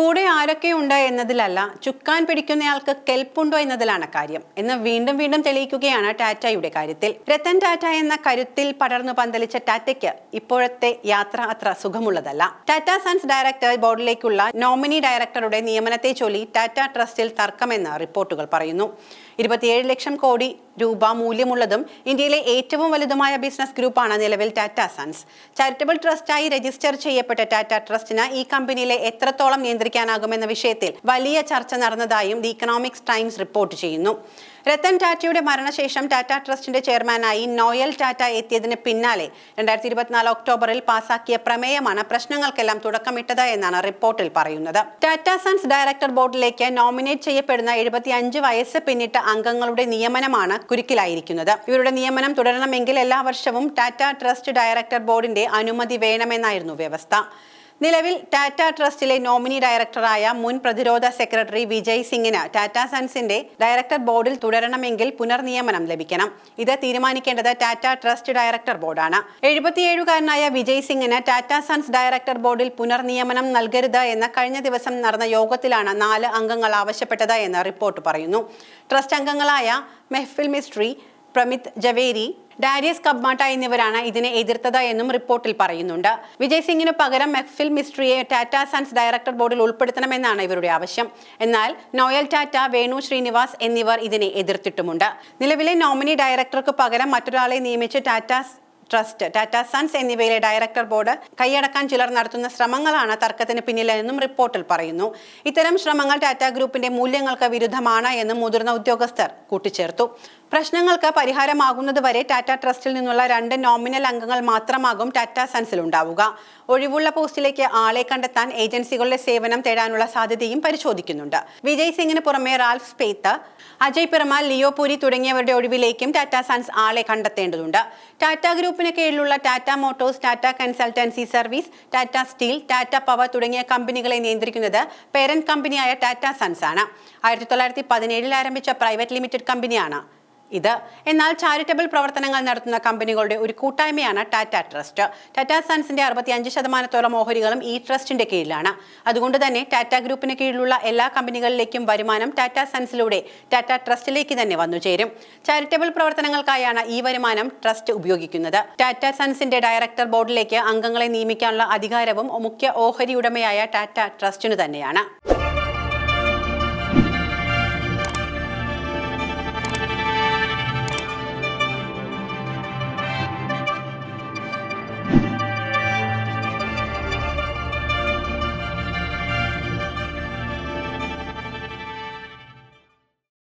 കൂടെ ആരൊക്കെയുണ്ട് എന്നതിലല്ല ചുക്കാൻ പിടിക്കുന്നയാൾക്ക് കെൽപ്പുണ്ടോ എന്നതിലാണ് കാര്യം. എന്ന് വീണ്ടും വീണ്ടും തെളിയിക്കുകയാണ് ടാറ്റയുടെ കാര്യത്തിൽ. രത്തൻ ടാറ്റ എന്ന കരുത്തിൽ പടർന്നു പന്തലിച്ച ടാറ്റയ്ക്ക് ഇപ്പോഴത്തെ യാത്ര അത്ര സുഖമുള്ളതല്ല. ടാറ്റ സൺസ് ഡയറക്ടർ ബോർഡിലേക്കുള്ള നോമിനി ഡയറക്ടറുടെ നിയമനത്തെ ചൊല്ലി ടാറ്റ ട്രസ്റ്റിൽ തർക്കമെന്ന് റിപ്പോർട്ടുകൾ പറയുന്നു. ഇരുപത്തിയേഴ് ലക്ഷം കോടി രൂപ മൂല്യമുള്ളതും ഇന്ത്യയിലെ ഏറ്റവും വലുതുമായ ബിസിനസ് ഗ്രൂപ്പാണ് നിലവിൽ ടാറ്റ സൺസ്. ചാരിറ്റബിൾ ട്രസ്റ്റായി രജിസ്റ്റർ ചെയ്യപ്പെട്ട ടാറ്റ ട്രസ്റ്റിന് ഈ കമ്പനിയിലെ എത്രത്തോളം നിയന്ത്രിക്കാനാകുമെന്ന വിഷയത്തിൽ വലിയ ചർച്ച നടന്നതായും ദി ഇക്കണോമിക്സ് ടൈംസ് റിപ്പോർട്ട് ചെയ്യുന്നു. രത്തൻ ടാറ്റയുടെ മരണശേഷം ടാറ്റ ട്രസ്റ്റിന്റെ ചെയർമാനായി നോയൽ ടാറ്റ എത്തിയതിന് പിന്നാലെ രണ്ടായിരത്തി ഇരുപത്തിനാല് ഒക്ടോബറിൽ പാസാക്കിയ പ്രമേയമാണ് പ്രശ്നങ്ങൾക്കെല്ലാം തുടക്കമിട്ടത് എന്നാണ് റിപ്പോർട്ടിൽ പറയുന്നത്. ടാറ്റ സൺസ് ഡയറക്ടർ ബോർഡിലേക്ക് നോമിനേറ്റ് ചെയ്യപ്പെടുന്ന എഴുപത്തി അഞ്ച് വയസ്സ് പിന്നിട്ട അംഗങ്ങളുടെ നിയമനമാണ് കുരുക്കിലായിരിക്കുന്നത്. ഇവരുടെ നിയമനം തുടരണമെങ്കിൽ എല്ലാ വർഷവും ടാറ്റ ട്രസ്റ്റ് ഡയറക്ടർ ബോർഡിന്റെ അനുമതി വേണമെന്നായിരുന്നു വ്യവസ്ഥ. നിലവിൽ ടാറ്റ ട്രസ്റ്റിലെ നോമിനി ഡയറക്ടറായ മുൻ പ്രതിരോധ സെക്രട്ടറി വിജയ് സിംഗിന് ടാറ്റ സൺസിന്റെ ഡയറക്ടർ ബോർഡിൽ തുടരണമെങ്കിൽ പുനർനിയമനം ലഭിക്കണം. ഇത് തീരുമാനിക്കേണ്ടത് ടാറ്റ ട്രസ്റ്റ് ഡയറക്ടർ ബോർഡാണ്. എഴുപത്തിയേഴുകാരനായ വിജയ് സിംഗിന് ടാറ്റ സൺസ് ഡയറക്ടർ ബോർഡിൽ പുനർനിയമനം നൽകരുത് എന്ന കഴിഞ്ഞ ദിവസം നടന്ന യോഗത്തിലാണ് നാല് അംഗങ്ങൾ ആവശ്യപ്പെട്ടത് എന്ന് റിപ്പോർട്ട് പറയുന്നു. ട്രസ്റ്റ് അംഗങ്ങളായ മെഹ്ഫിൽ മിസ്ട്രി പ്രമിത് ജവേരി ഡാരിയസ് കബ്മാട്ട എന്നിവരാണ് ഇതിനെ എതിർത്തത് എന്നും റിപ്പോർട്ടിൽ പറയുന്നുണ്ട്. വിജയ് സിംഗിന് പകരം മെഹ്ഫിൽ മിസ്ട്രിയെ ടാറ്റ സൺസ് ഡയറക്ടർ ബോർഡിൽ ഉൾപ്പെടുത്തണമെന്നാണ് ഇവരുടെ ആവശ്യം. എന്നാൽ നോയൽ ടാറ്റ വേണു ശ്രീനിവാസ് എന്നിവർ ഇതിനെ എതിർത്തിട്ടുമുണ്ട്. നിലവിലെ നോമിനി ഡയറക്ടർക്ക് പകരം മറ്റൊരാളെ നിയമിച്ച് ടാറ്റ ട്രസ്റ്റ് ടാറ്റ സൺസ് എന്നിവയിലെ ഡയറക്ടർ ബോർഡ് കൈയടക്കാൻ ചിലർ നടത്തുന്ന ശ്രമങ്ങളാണ് തർക്കത്തിന് പിന്നിലെന്നും റിപ്പോർട്ടിൽ പറയുന്നു. ഇത്തരം ശ്രമങ്ങൾ ടാറ്റ ഗ്രൂപ്പിന്റെ മൂല്യങ്ങൾക്ക് വിരുദ്ധമാണ് എന്നും മുതിർന്ന ഉദ്യോഗസ്ഥർ കൂട്ടിച്ചേർത്തു. പ്രശ്നങ്ങൾക്ക് പരിഹാരമാകുന്നതുവരെ ടാറ്റ ട്രസ്റ്റിൽ നിന്നുള്ള രണ്ട് നോമിനൽ അംഗങ്ങൾ മാത്രമാകും ടാറ്റ സൺസിൽ ഉണ്ടാവുക. ഒഴിവുള്ള പോസ്റ്റിലേക്ക് ആളെ കണ്ടെത്താൻ ഏജൻസികളുടെ സേവനം തേടാനുള്ള സാധ്യതയും പരിശോധിക്കുന്നുണ്ട്. വിജയ് സിംഗിന് പുറമെ Ralph Speth Ajay Piramal Leo Puri തുടങ്ങിയവരുടെ ഒഴിവിലേക്കും ടാറ്റ സൺസ് ആളെ കണ്ടെത്തേണ്ടതുണ്ട്. ടാറ്റ ഗ്രൂപ്പിന് കീഴിലുള്ള Tata Motors Tata Consultancy Service Tata Steel Tata Power തുടങ്ങിയ കമ്പനികളെ നിയന്ത്രിക്കുന്നത് പേരന്റ് കമ്പനിയായ ടാറ്റ സൺസ് ആണ് ആയിരത്തി തൊള്ളായിരത്തി പതിനേഴിൽ ആരംഭിച്ച പ്രൈവറ്റ് ലിമിറ്റഡ് കമ്പനിയാണ്. ഇത്. എന്നാൽ ചാരിറ്റബിൾ പ്രവർത്തനങ്ങൾ നടത്തുന്ന കമ്പനികളുടെ ഒരു കൂട്ടായ്മയാണ് ടാറ്റ ട്രസ്റ്റ്. ടാറ്റ സൺസിന്റെ അറുപത്തി അഞ്ച് ശതമാനത്തോളം ഓഹരികളും ഈ ട്രസ്റ്റിന്റെ കീഴിലാണ്. അതുകൊണ്ട് തന്നെ ടാറ്റ ഗ്രൂപ്പിന് കീഴിലുള്ള എല്ലാ കമ്പനികളിലേക്കും വരുമാനം ടാറ്റ സൺസിലൂടെ ടാറ്റ ട്രസ്റ്റിലേക്ക് തന്നെ വന്നു ചേരും. ചാരിറ്റബിൾ പ്രവർത്തനങ്ങൾക്കായാണ് ഈ വരുമാനം ട്രസ്റ്റ് ഉപയോഗിക്കുന്നത്. ടാറ്റ സൺസിന്റെ ഡയറക്ടർ ബോർഡിലേക്ക് അംഗങ്ങളെ നിയമിക്കാനുള്ള അധികാരവും മുഖ്യ ഓഹരി ഉടമയായ ടാറ്റ ട്രസ്റ്റിനു തന്നെയാണ്.